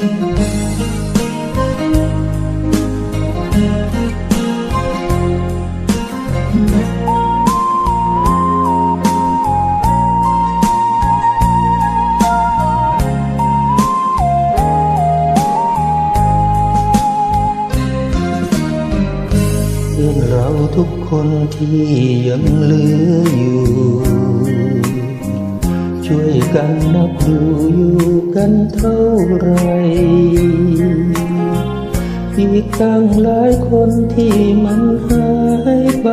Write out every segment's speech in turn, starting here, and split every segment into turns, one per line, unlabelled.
เพื่อนเราทุกคนที่ยังเหลืออยู่ ช่วยกันนับดูอยู่กันเท่าไร อีกตั้งหลายคนที่มันหายไป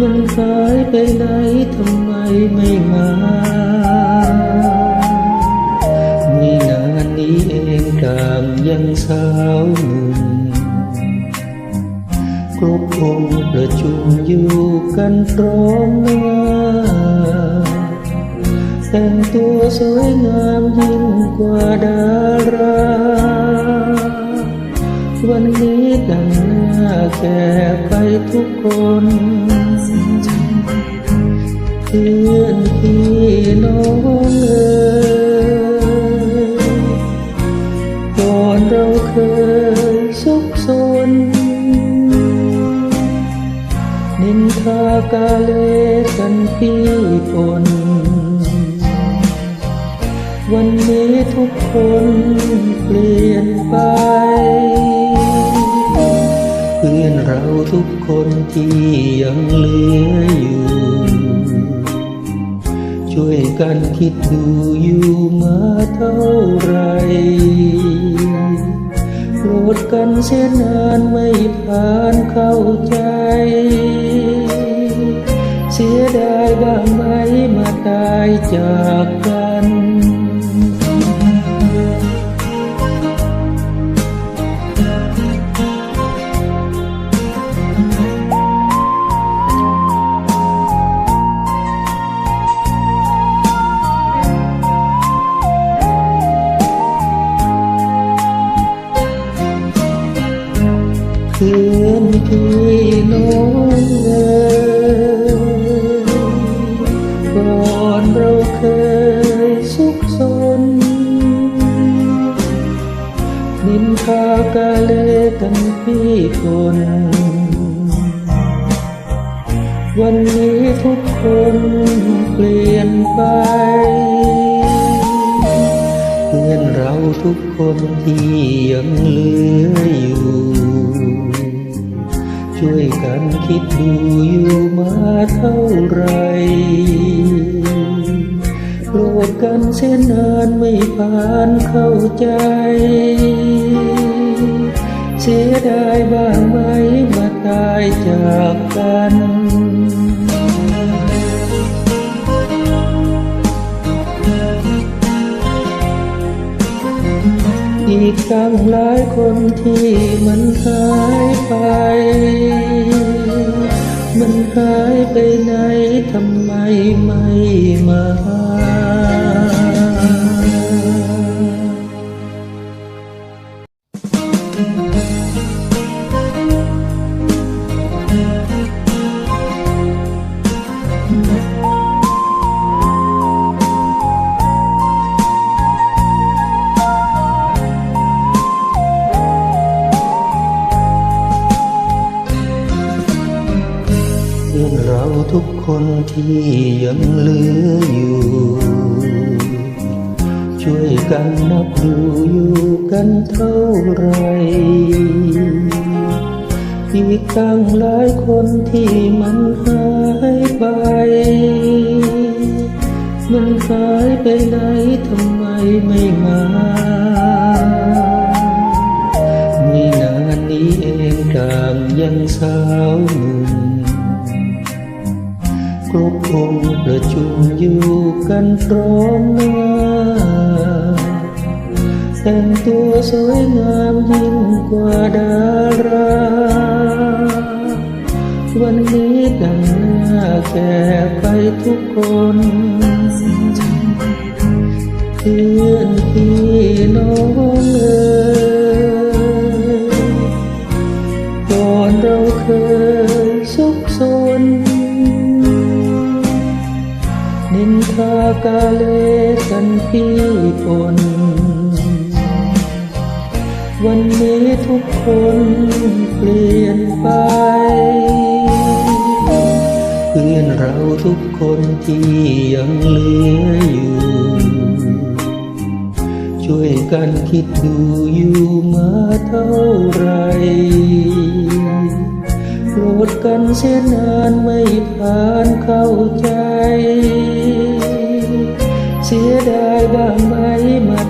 มันหายไปไหนทำไมไม่มามีนานนี้เองต่างยังสาวหนุ่มครบองประชุมอยู่กันพร้อมหน้า แต่งตัวสวยงามยิ่งกว่าดารา วันนี้ดังหน้าแก่ไปทุกคนเพื่อนพี่น้องเอ๋ยก่อนเราเคยสุขสนนินทากาเลกันพี่ปน วันนี้ทุกคนเปลี่ยนไปเพื่อนเราทุกคนที่ยังเหลืออยู่ ช่วยกันคิดดูอยู่มาเท่าไหรโกรธกันเสียนานไม่ผ่านเข้าใจ เสียดายบ้างไหมมาตายจากกัน อนพี่น้องเอยก่อนเราเคยสุขสนนินทากาเลกันพี่คน วันนี้ทุกคนเปลี่ยนไป เพื่อนเราทุกคนที่ยังเหลืออยู่ ช่วยกันคิดดูอยู่มาเท่าไหรโกรธกันเสียนานไม่ผ่านเข้าใจ เสียดายบ้างไหมมาตายจากกัน อีกตั้งหลายคนที่มันหายไป มันหายไปไหนทำไมไม่มา ที่ยังเหลืออยู่ ช่วยกันนับดูอยู่กันเท่าไรอีกตั้งหลายคนที่มันหายไป มันหายไปไหนทำไมไม่มามีนานนี้เองต่างยังสาวหนุ่ม รบองประชุมอยู่กันพร้อมหน้าแต่งตัวสวยงามยิ่งกว่าดารา วันนี้ดังหน้าแก่ไปทุกคนเพื่อ นินทากาเลกันพี่คนวันนี้ทุกคนเปลี่ยนไป เพื่อนเราทุกคนที่ยังเหลืออยู่ ช่วยกันคิดดูอยู่มาเท่าไหรโกรธกันเสียนานไม่ผ่านเข้าใจ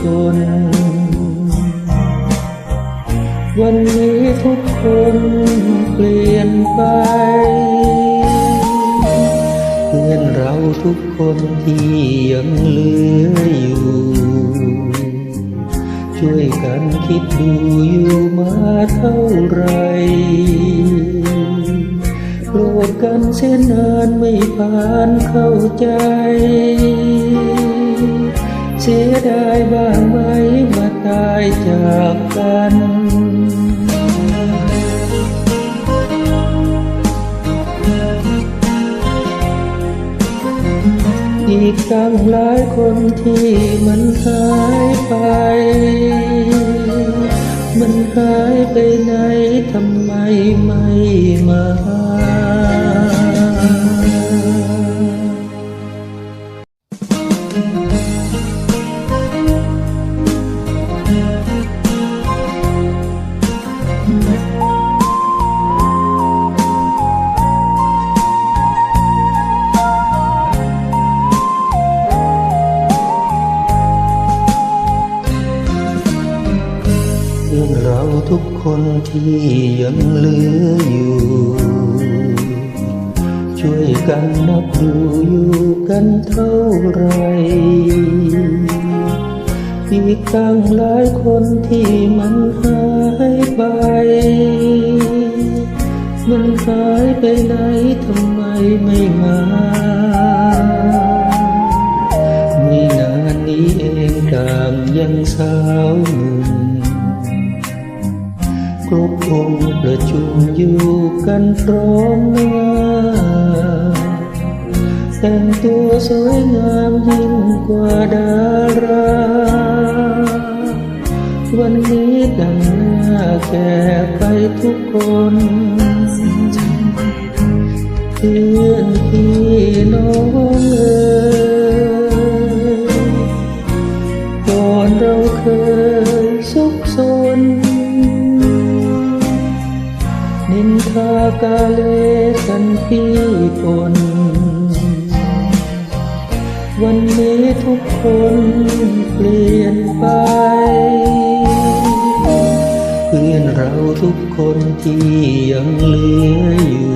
คน วันนี้ทุกคนเปลี่ยนไป เพื่อนเราทุกคนที่ยังเหลืออยู่ ช่วยกันคิดดูอยู่มาเท่าไหรโกรธกันเสียนานไม่ผ่านเข้าใจ เสียดายบ้างไหมมาตายจากกันอีกตั้งหลายคนที่มันหายไป มันหายไปไหนทำไมไม่มา ที่ยังเหลืออยู่ ช่วยกันนับดูอยู่กันเท่าไรอีกตั้งหลายคนที่มันหายไป มันหายไปไหนทำไมไม่มาไม่นานนี้เองต่างยังสาวหนุ่ม รบองค์ประชุมอยู่กันพร้อมหน้าแต่งตัวสวยงามยิ่งกว่าดารา วันนี้ดังหน้าแก่ไปทุกคนเพื่อนพี่น้องเอ๋ากาเลกันพี่คนวันนี้ทุกคนเปลี่ยนไป เพื่อนเราทุกคนที่ยังเหลืออยู่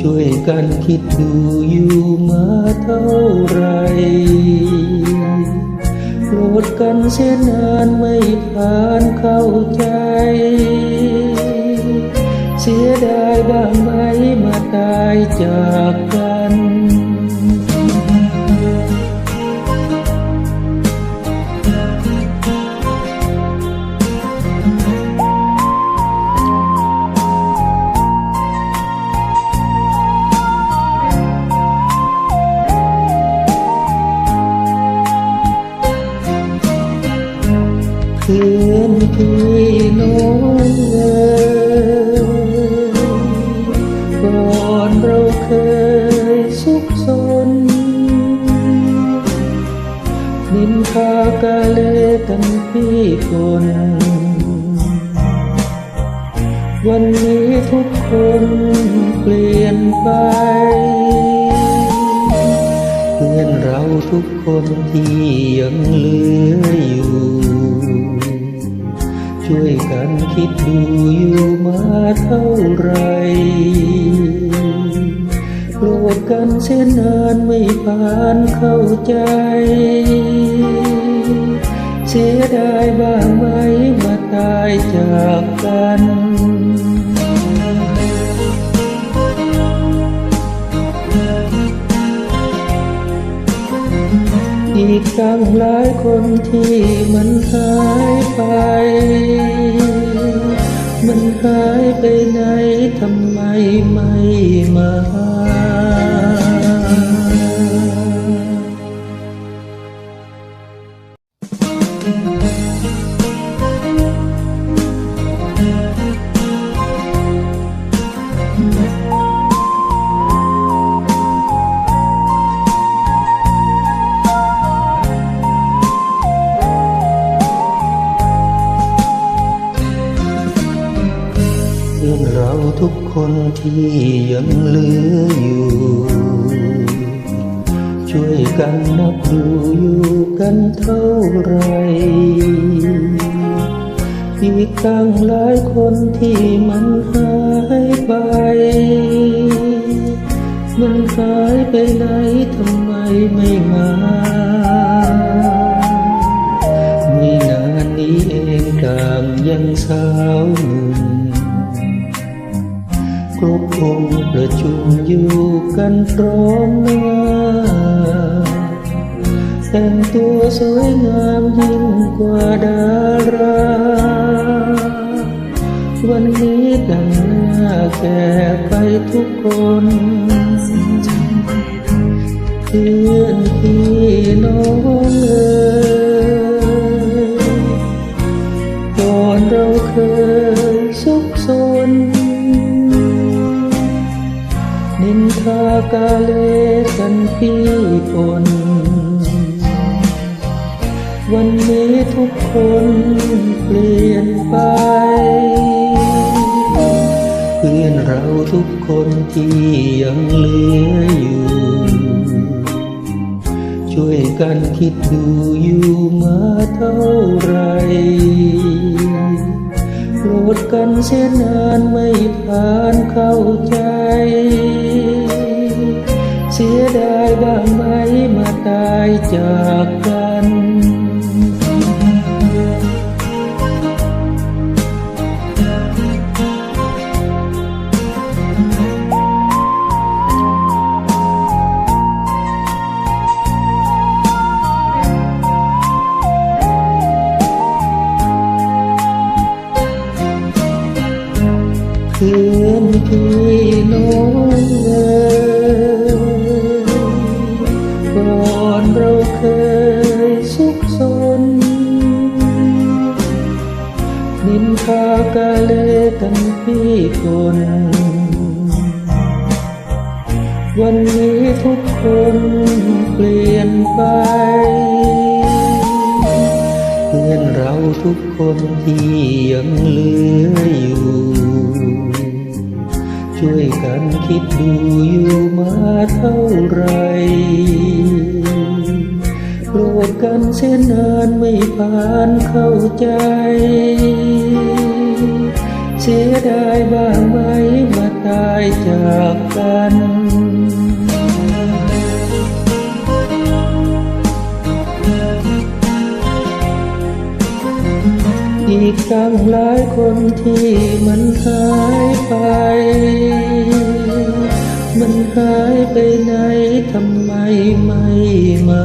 ช่วยกันคิดดูอยู่มาเท่าไหรโกรธกันเสียนานไม่ผ่านเข้าใจ จากกันเพื่อนพี่น้ พี่คน วันนี้ทุกคนเปลี่ยนไป เพื่อนเราทุกคนที่ยังเหลืออยู่ ช่วยกันคิดดูอยู่มาเท่าไหรโกรธกันเส้นนานไม่ผ่านเข้าใจ เสียดายบ้างไหมมาตายจากกันอีกตั้งหลายคนที่มันหายไป มันหายไปไหนทำไมไม่มา คนที่ยังเหลืออยู่ ช่วยกันนับดูอยู่กันเท่าไรอีกตั้งหลายคนที่มันหายไป มันหายไปไหนทำไมไม่มาไม่นานนี้เองต่างยังสาวหนุ่ ครบองค์ประชุมอยู่กันพร้อมหน้าแต่งตัวสวยงามยิ่งกว่าดารา วันนี้แต่งหน้าแก่ไปทุกคน วันนี้ทุกคนเปลี่ยนไป เพื่อนเราทุกคนที่ยังเหลืออยู่ ช่วยกันคิดดูอยู่มาเท่าไหรโกรธกันเสียนานไม่ผ่านเข้าใจ เสียดายบ้างไหมมาตายจากกัน ออยู่ ช่วยกันคิดดูอยู่มาเท่าไหรโกรธกันเส้นนานไม่ผ่านเข้าใจ เสียดายบ้างไหมมาตายจากกัน อีกตั้งหลายคนที่มันหายไป มันหายไปไหนทำไมไม่มา